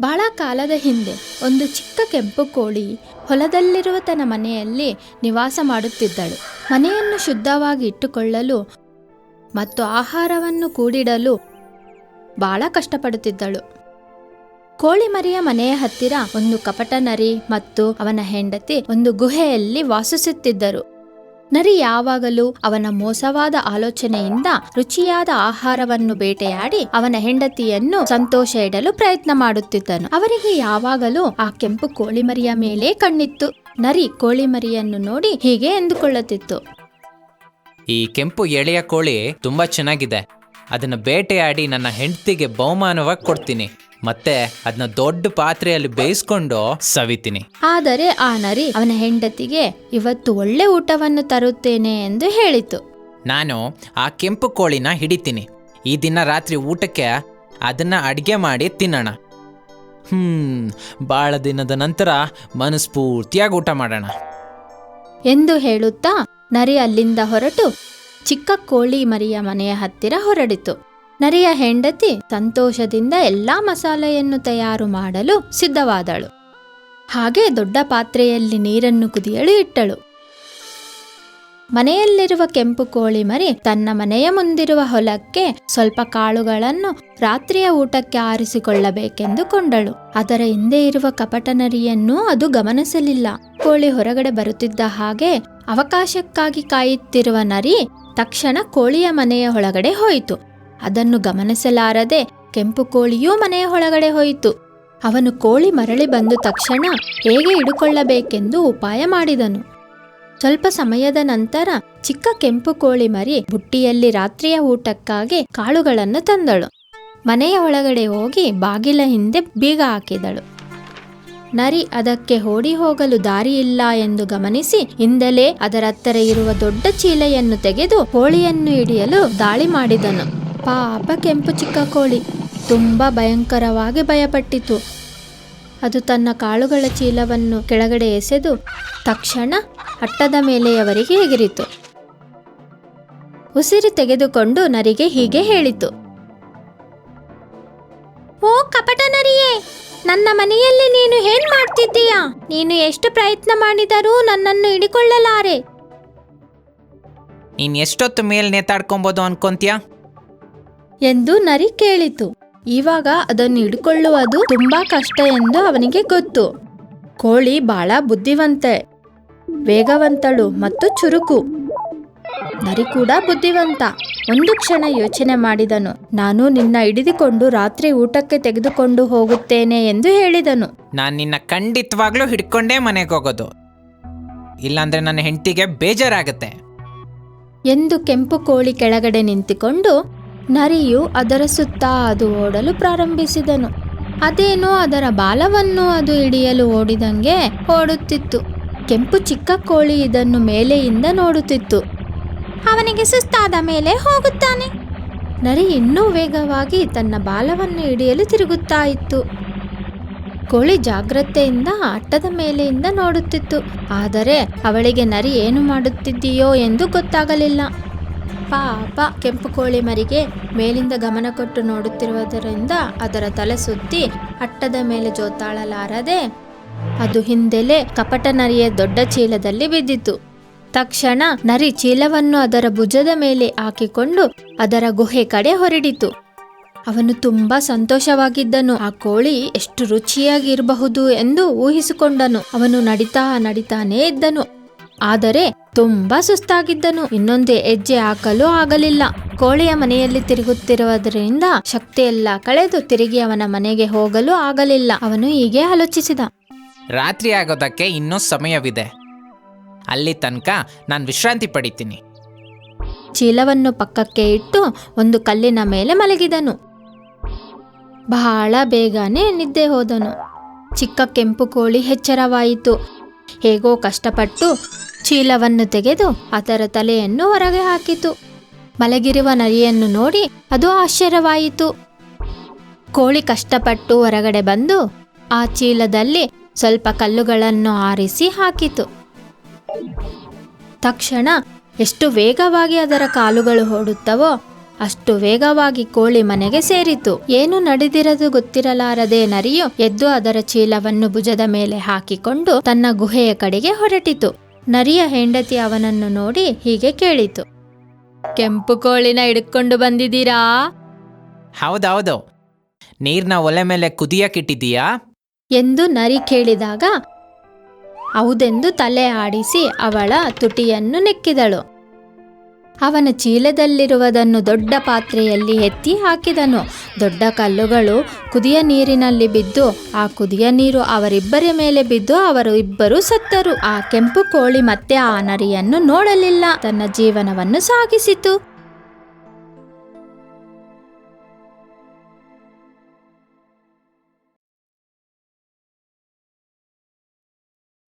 ಬಹಳ ಕಾಲದ ಹಿಂದೆ ಒಂದು ಚಿಕ್ಕ ಕೆಂಪು ಕೋಳಿ ಹೊಲದಲ್ಲಿರುವ ತನ್ನ ಮನೆಯಲ್ಲಿ ನಿವಾಸ ಮಾಡುತ್ತಿದ್ದಳು. ಮನೆಯನ್ನು ಶುದ್ಧವಾಗಿ ಇಟ್ಟುಕೊಳ್ಳಲು ಮತ್ತು ಆಹಾರವನ್ನು ಕೂಡಿಡಲು ಬಹಳ ಕಷ್ಟಪಡುತ್ತಿದ್ದಳು. ಕೋಳಿ ಮರಿಯ ಮನೆಯ ಹತ್ತಿರ ಒಂದು ಕಪಟ ನರಿ ಮತ್ತು ಅವನ ಹೆಂಡತಿ ಒಂದು ಗುಹೆಯಲ್ಲಿ ವಾಸಿಸುತ್ತಿದ್ದರು. ನರಿ ಯಾವಾಗಲೂ ಅವನ ಮೋಸವಾದ ಆಲೋಚನೆಯಿಂದ ರುಚಿಯಾದ ಆಹಾರವನ್ನು ಬೇಟೆಯಾಡಿ ಅವನ ಹೆಂಡತಿಯನ್ನು ಸಂತೋಷ ಇಡಲು ಪ್ರಯತ್ನ ಮಾಡುತ್ತಿದ್ದನು. ಅವರಿಗೆ ಯಾವಾಗಲೂ ಆ ಕೆಂಪು ಕೋಳಿಮರಿಯ ಮೇಲೆ ಕಣ್ಣಿತ್ತು. ನರಿ ಕೋಳಿಮರಿಯನ್ನು ನೋಡಿ ಹೀಗೆ ಎಂದುಕೊಳ್ಳುತ್ತಿತ್ತು. ಈ ಕೆಂಪು ಎಳೆಯ ಕೋಳಿ ತುಂಬಾ ಚೆನ್ನಾಗಿದೆ. ಅದನ್ನು ಬೇಟೆಯಾಡಿ ನನ್ನ ಹೆಂಡತಿಗೆ ಬಹುಮಾನವಾಗಿ ಕೊಡ್ತೀನಿ. ಮತ್ತೆ ಅದನ್ನ ದೊಡ್ಡ ಪಾತ್ರೆಯಲ್ಲಿ ಬೇಯಿಸ್ಕೊಂಡು ಸವಿತೀನಿ. ಆದರೆ ಆ ನರಿ ಅವನ ಹೆಂಡತಿಗೆ ಇವತ್ತು ಒಳ್ಳೆ ಊಟವನ್ನು ತರುತ್ತೇನೆ ಎಂದು ಹೇಳಿತು. ನಾನು ಆ ಕೆಂಪು ಕೋಳಿನ ಹಿಡಿತೀನಿ. ಈ ದಿನ ರಾತ್ರಿ ಊಟಕ್ಕೆ ಅದನ್ನ ಅಡಿಗೆ ಮಾಡಿ ತಿನ್ನೋಣ. ಹ್ಮ್ ಭಾಳ ದಿನದ ನಂತರ ಮನಸ್ಫೂರ್ತಿಯಾಗಿ ಊಟ ಮಾಡೋಣ. ಎಂದು ಹೇಳುತ್ತಾ ನರಿ ಅಲ್ಲಿಂದ ಹೊರಟು ಚಿಕ್ಕ ಕೋಳಿ ಮರಿಯ ಮನೆಯ ಹತ್ತಿರ ಹೊರಡಿತು. ನರಿಯ ಹೆಂಡತಿ ಸಂತೋಷದಿಂದ ಎಲ್ಲಾ ಮಸಾಲೆಯನ್ನು ತಯಾರು ಮಾಡಲು ಸಿದ್ಧವಾದಳು. ಹಾಗೆ ದೊಡ್ಡ ಪಾತ್ರೆಯಲ್ಲಿ ನೀರನ್ನು ಕುದಿಯಲು ಇಟ್ಟಳು. ಮನೆಯಲ್ಲಿರುವ ಕೆಂಪು ಕೋಳಿ ಮರಿ ತನ್ನ ಮನೆಯ ಮುಂದಿರುವ ಹೊಲಕ್ಕೆ ಸ್ವಲ್ಪ ಕಾಳುಗಳನ್ನು ರಾತ್ರಿಯ ಊಟಕ್ಕೆ ಆರಿಸಿಕೊಳ್ಳಬೇಕೆಂದು ಕೊಂಡಳು. ಅದರ ಹಿಂದೆ ಇರುವ ಕಪಟ ನರಿಯನ್ನು ಅದು ಗಮನಿಸಲಿಲ್ಲ. ಕೋಳಿ ಹೊರಗಡೆ ಬರುತ್ತಿದ್ದ ಹಾಗೆ ಅವಕಾಶಕ್ಕಾಗಿ ಕಾಯುತ್ತಿರುವ ನರಿ ತಕ್ಷಣ ಕೋಳಿಯ ಮನೆಯ ಒಳಗಡೆ ಹೋಯಿತು. ಅದನ್ನು ಗಮನಿಸಲಾರದೆ ಕೆಂಪು ಕೋಳಿಯೂ ಮನೆಯ ಒಳಗಡೆ ಹೋಯಿತು. ಅವನು ಕೋಳಿ ಮರಳಿ ಬಂದ ತಕ್ಷಣ ಹೇಗೆ ಹಿಡುಕೊಳ್ಳಬೇಕೆಂದು ಉಪಾಯ ಮಾಡಿದನು. ಸ್ವಲ್ಪ ಸಮಯದ ನಂತರ ಚಿಕ್ಕ ಕೆಂಪು ಕೋಳಿ ಮರಿ ಬುಟ್ಟಿಯಲ್ಲಿ ರಾತ್ರಿಯ ಊಟಕ್ಕಾಗಿ ಕಾಳುಗಳನ್ನು ತಂದಳು. ಮನೆಯ ಒಳಗಡೆ ಹೋಗಿ ಬಾಗಿಲ ಹಿಂದೆ ಬೀಗ ಹಾಕಿದಳು. ನರಿ ಅದಕ್ಕೆ ಓಡಿ ಹೋಗಲು ದಾರಿಯಿಲ್ಲ ಎಂದು ಗಮನಿಸಿ ಹಿಂದಲೇ ಅದರ ಹತ್ತಿರ ಇರುವ ದೊಡ್ಡ ಚೀಲೆಯನ್ನು ತೆಗೆದು ಕೋಳಿಯನ್ನು ಹಿಡಿಯಲು ದಾಳಿ ಮಾಡಿದನು. ಪಾಪ ಕೆಂಪು ಚಿಕ್ಕ ಕೋಳಿ ತುಂಬ ಭಯಂಕರವಾಗಿ ಭಯಪಟ್ಟಿತು. ಅದು ತನ್ನ ಕಾಳುಗಳ ಚೀಲವನ್ನು ಕೆಳಗಡೆ ಎಸೆದು ತಕ್ಷಣ ಅಟ್ಟದ ಮೇಲೆಯವರಿಗೆ ಎಗಿರಿತು. ಉಸಿರು ತೆಗೆದುಕೊಂಡು ನರಿಗೆ ಹೀಗೆ ಹೇಳಿತು. ಓ ಕಪಟ ನರಿಯೇ, ನನ್ನ ಮನೆಯಲ್ಲಿ ನೀನು ಏನ್ ಮಾಡ್ತಿದ್ದೀಯಾ? ನೀನು ಎಷ್ಟು ಪ್ರಯತ್ನ ಮಾಡಿದರೂ ನನ್ನನ್ನು ಹಿಡಿಕೊಳ್ಳಲಾರೆ. ನೀನ್ ಎಷ್ಟೊತ್ತು ಮೇಲ್ ನೇತಾಡ್ಕೊಬೋದು ಅನ್ಕೊಂತ್ಯಾ? ಎಂದು ನರಿ ಕೇಳಿತು. ಇವಾಗ ಅದನ್ನು ಹಿಡ್ಕೊಳ್ಳುವುದು ತುಂಬಾ ಕಷ್ಟ ಎಂದು ಅವನಿಗೆ ಗೊತ್ತು. ಕೋಳಿ ಬಹಳ ಬುದ್ಧಿವಂತೆ ವೇಗವಂತಳು ಮತ್ತು ಚುರುಕು. ನರಿ ಕೂಡ ಬುದ್ಧಿವಂತ. ಒಂದು ಕ್ಷಣ ಯೋಚನೆ ಮಾಡಿದನು. ನಾನು ನಿನ್ನ ಹಿಡಿದುಕೊಂಡು ರಾತ್ರಿ ಊಟಕ್ಕೆ ತೆಗೆದುಕೊಂಡು ಹೋಗುತ್ತೇನೆ ಎಂದು ಹೇಳಿದನು. ನಾನು ನಿನ್ನ ಖಂಡಿತವಾಗ್ಲೂ ಹಿಡ್ಕೊಂಡೇ ಮನೆಗೆ ಹೋಗೋದು. ಇಲ್ಲಾಂದ್ರೆ ನನ್ನ ಹೆಂಡತಿಗೆ ಬೇಜಾರಾಗುತ್ತೆ. ಎಂದು ಕೆಂಪು ಕೋಳಿ ಕೆಳಗಡೆ ನಿಂತುಕೊಂಡು ನರಿಯು ಅದರ ಸುತ್ತ ಅದು ಓಡಲು ಪ್ರಾರಂಭಿಸಿದನು. ಅದೇನೋ ಅದರ ಬಾಲವನ್ನು ಅದು ಹಿಡಿಯಲು ಓಡಿದಂಗೆ ಓಡುತ್ತಿತ್ತು. ಕೆಂಪು ಚಿಕ್ಕ ಕೋಳಿ ಇದನ್ನು ಮೇಲೆಯಿಂದ ನೋಡುತ್ತಿತ್ತು. ಅವನಿಗೆ ಸುಸ್ತಾದ ಮೇಲೆ ಹೋಗುತ್ತಾನೆ. ನರಿ ಇನ್ನೂ ವೇಗವಾಗಿ ತನ್ನ ಬಾಲವನ್ನು ಹಿಡಿಯಲು ತಿರುಗುತ್ತಾ ಇತ್ತು. ಕೋಳಿ ಜಾಗ್ರತೆಯಿಂದ ಅಟ್ಟದ ಮೇಲೆಯಿಂದ ನೋಡುತ್ತಿತ್ತು. ಆದರೆ ಅವಳಿಗೆ ನರಿ ಏನು ಮಾಡುತ್ತಿದ್ದೀಯೋ ಎಂದು ಗೊತ್ತಾಗಲಿಲ್ಲ. ಪಾಪ ಕೆಂಪು ಕೋಳಿ ಮರಿಗೆ ಮೇಲಿಂದ ಗಮನ ಕೊಟ್ಟು ನೋಡುತ್ತಿರುವುದರಿಂದ ಅದರ ತಲೆ ಸುತ್ತಿ ಅಟ್ಟದ ಮೇಲೆ ಜೋತಾಳಲಾರದೆ ಅದು ಹಿಂದೆಲೆ ಕಪಟ ನರಿಯ ದೊಡ್ಡ ಚೀಲದಲ್ಲಿ ಬಿದ್ದಿತು. ತಕ್ಷಣ ನರಿ ಚೀಲವನ್ನು ಅದರ ಭುಜದ ಮೇಲೆ ಹಾಕಿಕೊಂಡು ಅದರ ಗುಹೆ ಕಡೆ ಹೊರಡಿತು. ಅವನು ತುಂಬಾ ಸಂತೋಷವಾಗಿದ್ದನು. ಆ ಕೋಳಿ ಎಷ್ಟು ರುಚಿಯಾಗಿರಬಹುದು ಎಂದು ಊಹಿಸಿಕೊಂಡನು. ಅವನು ನಡಿತಾ ನಡಿತಾನೇ ಇದ್ದನು. ಆದರೆ ತುಂಬಾ ಸುಸ್ತಾಗಿದ್ದನು. ಇನ್ನೊಂದೇ ಹೆಜ್ಜೆ ಹಾಕಲು ಆಗಲಿಲ್ಲ. ಕೋಳಿಯ ಮನೆಯಲ್ಲಿ ತಿರುಗುತ್ತಿರುವುದರಿಂದ ಶಕ್ತಿಯೆಲ್ಲ ಕಳೆದು ತಿರುಗಿ ಅವನ ಮನೆಗೆ ಹೋಗಲು ಆಗಲಿಲ್ಲ. ಅವನು ಹೀಗೆ ಆಲೋಚಿಸಿದ. ರಾತ್ರಿ ಆಗೋದಕ್ಕೆ ಇನ್ನೂ ಸಮಯವಿದೆ. ಅಲ್ಲಿ ತನಕ ನಾನು ವಿಶ್ರಾಂತಿ ಪಡಿತೀನಿ. ಚೀಲವನ್ನು ಪಕ್ಕಕ್ಕೆ ಇಟ್ಟು ಒಂದು ಕಲ್ಲಿನ ಮೇಲೆ ಮಲಗಿದನು. ಬಹಳ ಬೇಗನೆ ನಿದ್ದೆ ಹೋದನು. ಚಿಕ್ಕ ಕೆಂಪು ಕೋಳಿ ಎಚ್ಚರವಾಯಿತು. ಹೇಗೋ ಕಷ್ಟಪಟ್ಟು ಚೀಲವನ್ನು ತೆಗೆದು ಅದರ ತಲೆಯನ್ನು ಹೊರಗೆ ಹಾಕಿತು. ಮಲಗಿರುವ ನರಿಯನ್ನು ನೋಡಿ ಅದು ಆಶ್ಚರ್ಯವಾಯಿತು. ಕೋಳಿ ಕಷ್ಟಪಟ್ಟು ಹೊರಗಡೆ ಬಂದು ಆ ಚೀಲದಲ್ಲಿ ಸ್ವಲ್ಪ ಕಲ್ಲುಗಳನ್ನು ಆರಿಸಿ ಹಾಕಿತು. ತಕ್ಷಣ ಎಷ್ಟು ವೇಗವಾಗಿ ಅದರ ಕಾಲುಗಳು ಓಡುತ್ತವೋ ಅಷ್ಟು ವೇಗವಾಗಿ ಕೋಳಿ ಮನೆಗೆ ಸೇರಿತು. ಏನು ನಡೆದಿರದು ಗೊತ್ತಿರಲಾರದೆ ನರಿಯು ಎದ್ದು ಅದರ ಚೀಲವನ್ನು ಭುಜದ ಮೇಲೆ ಹಾಕಿಕೊಂಡು ತನ್ನ ಗುಹೆಯ ಕಡೆಗೆ ಹೊರಟಿತು. ನರಿಯ ಹೆಂಡತಿ ಅವನನ್ನು ನೋಡಿ ಹೀಗೆ ಕೇಳಿತು. ಕೆಂಪು ಕೋಳಿನ ಹಿಡ್ಕೊಂಡು ಬಂದಿದ್ದೀರಾ? ಹೌದೌದು. ನೀರ್ನ ಒಲೆ ಮೇಲೆ ಕುದಿಯಕ್ಕಿಟ್ಟಿದ್ದೀಯಾ ಎಂದು ನರಿ ಕೇಳಿದಾಗ ಹೌದೆಂದು ತಲೆ ಆಡಿಸಿ ಅವಳ ತುಟಿಯನ್ನು ನೆಕ್ಕಿದಳು. ಅವನ ಚೀಲದಲ್ಲಿರುವುದನ್ನು ದೊಡ್ಡ ಪಾತ್ರೆಯಲ್ಲಿ ಎತ್ತಿ ಹಾಕಿದನು. ದೊಡ್ಡ ಕಲ್ಲುಗಳು ಕುದಿಯ ನೀರಿನಲ್ಲಿ ಬಿದ್ದು, ಆ ಕುದಿಯ ನೀರು ಅವರಿಬ್ಬರ ಮೇಲೆ ಬಿದ್ದು ಅವರು ಇಬ್ಬರು ಸತ್ತರು. ಆ ಕೆಂಪು ಕೋಳಿ ಮತ್ತೆ ಆ ನರಿಯನ್ನು ನೋಡಲಿಲ್ಲ. ತನ್ನ ಜೀವನವನ್ನು ಸಾಗಿಸಿತು.